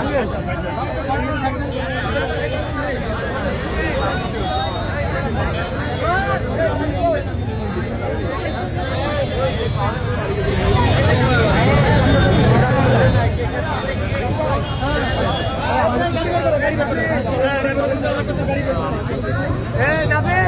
আগে গাড়ি